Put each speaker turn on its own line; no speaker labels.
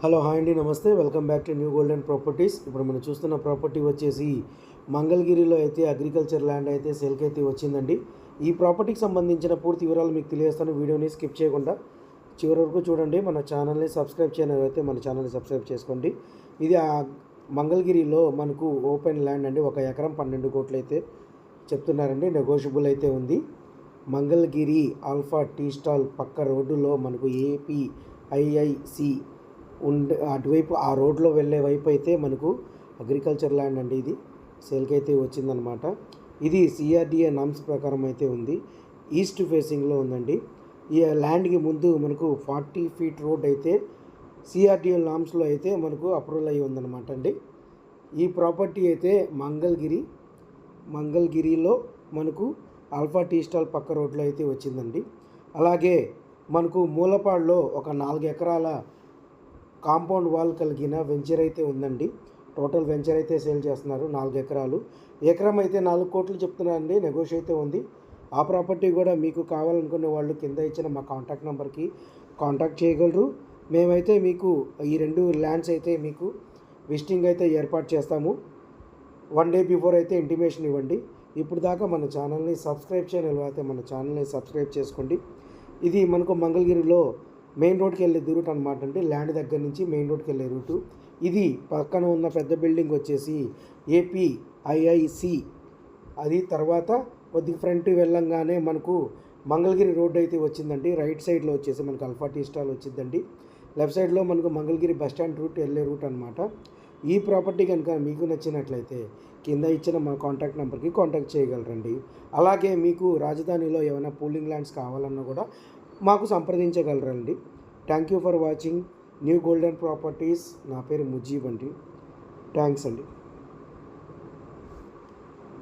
Hello hi అండి నమస్తే. Welcome back to new golden properties. ఇప్పుడు మనం చూస్తున్న ప్రాపర్టీ వచ్చేసి మంగళగిరిలో అయితే అగ్రికల్చర్ ల్యాండ్ అయితే సేల్కి అయితే వచ్చిందండి. ఈ ప్రాపర్టీకి సంబంధించిన పూర్తి వివరాలు మీకు తెలియజేస్తాను. వీడియోని స్కిప్ చేయకుండా చివరి వరకు చూడండి. మన ఛానల్ని సబ్స్క్రైబ్ చేయనైతే మన ఛానల్ని సబ్స్క్రైబ్ చేసుకోండి. ఇది ఆ మంగళగిరిలో మనకు ఓపెన్ ల్యాండ్ అండి. ఒక ఎకరం పన్నెండు కోట్లు అయితే చెప్తున్నారండి. నెగోషియబుల్ అయితే ఉంది. మంగళగిరి ఆల్ఫా టీ స్టాల్ పక్క రోడ్డులో మనకు ఏపీ ఐఐసి ఉండే అటువైపు ఆ రోడ్లో వెళ్ళే వైపు అయితే మనకు అగ్రికల్చర్ ల్యాండ్ అండి ఇది. సేల్కి అయితే వచ్చిందనమాట. ఇది సిఆర్డిఏ నామ్స్ ప్రకారం అయితే ఉంది. ఈస్ట్ ఫేసింగ్లో ఉందండి. ఈ ల్యాండ్కి ముందు మనకు ఫార్టీ ఫీట్ రోడ్ అయితే సిఆర్డిఏ నామ్స్లో అయితే మనకు అప్రూవల్ అయ్యి ఉందన్నమాట అండి. ఈ ప్రాపర్టీ అయితే మంగళగిరి మంగళగిరిలో మనకు ఆల్ఫా టీ స్టాల్ పక్క రోడ్లో అయితే వచ్చిందండి. అలాగే మనకు మూలపాడులో ఒక నాలుగు ఎకరాల కాంపౌండ్ వాల్ కలిగిన వెంచర్ అయితే ఉందండి. టోటల్ వెంచర్ అయితే సేల్ చేస్తున్నారు నాలుగు ఎకరాలు. ఎకరం అయితే నాలుగు కోట్లు చెప్తున్నారండి. నెగోషియేట్ అయితే ఉంది. ఆ ప్రాపర్టీ కూడా మీకు కావాలనుకునే వాళ్ళు కింద ఇచ్చిన మా కాంటాక్ట్ నెంబర్కి కాంటాక్ట్ చేయగలరు. మేమైతే మీకు ఈ రెండు ల్యాండ్స్ అయితే మీకు విజిటింగ్ అయితే ఏర్పాటు చేస్తాము. వన్ డే బిఫోర్ అయితే ఇంటిమేషన్ ఇవ్వండి. ఇప్పుడు దాకా మన ఛానల్ని సబ్స్క్రైబ్ చేయని అయితే మన ఛానల్ని సబ్స్క్రైబ్ చేసుకోండి. ఇది మనకు మంగళగిరిలో మెయిన్ రోడ్కి వెళ్ళే రూట్ అనమాట అంటే ల్యాండ్ దగ్గర నుంచి మెయిన్ రోడ్కి వెళ్ళే రూటు. ఇది పక్కన ఉన్న పెద్ద బిల్డింగ్ వచ్చేసి ఏపీ ఐఐసి. అది తర్వాత కొద్దిగా ఫ్రంట్ వెళ్ళంగానే మనకు మంగళగిరి రోడ్ అయితే వచ్చిందండి. రైట్ సైడ్లో వచ్చేసి మనకు అల్ఫా టీ స్టాల్ వచ్చిందండి. లెఫ్ట్ సైడ్లో మనకు మంగళగిరి బస్ స్టాండ్ రూట్ వెళ్ళే రూట్ అనమాట ఈ ప్రాపర్టీ కనుక మీకు నచ్చినట్లయితే కింద ఇచ్చిన మా కాంటాక్ట్ నెంబర్కి కాంటాక్ట్ చేయగలరండి. అలాగే మీకు రాజధానిలో ఏమైనా పూలింగ్ ల్యాండ్స్ కావాలన్నా కూడా మాకు సంప్రదించగలరండి. Thank you for watching new golden properties నా పేరు ముజీబ్ అండి. థ్యాంక్స్ అండి.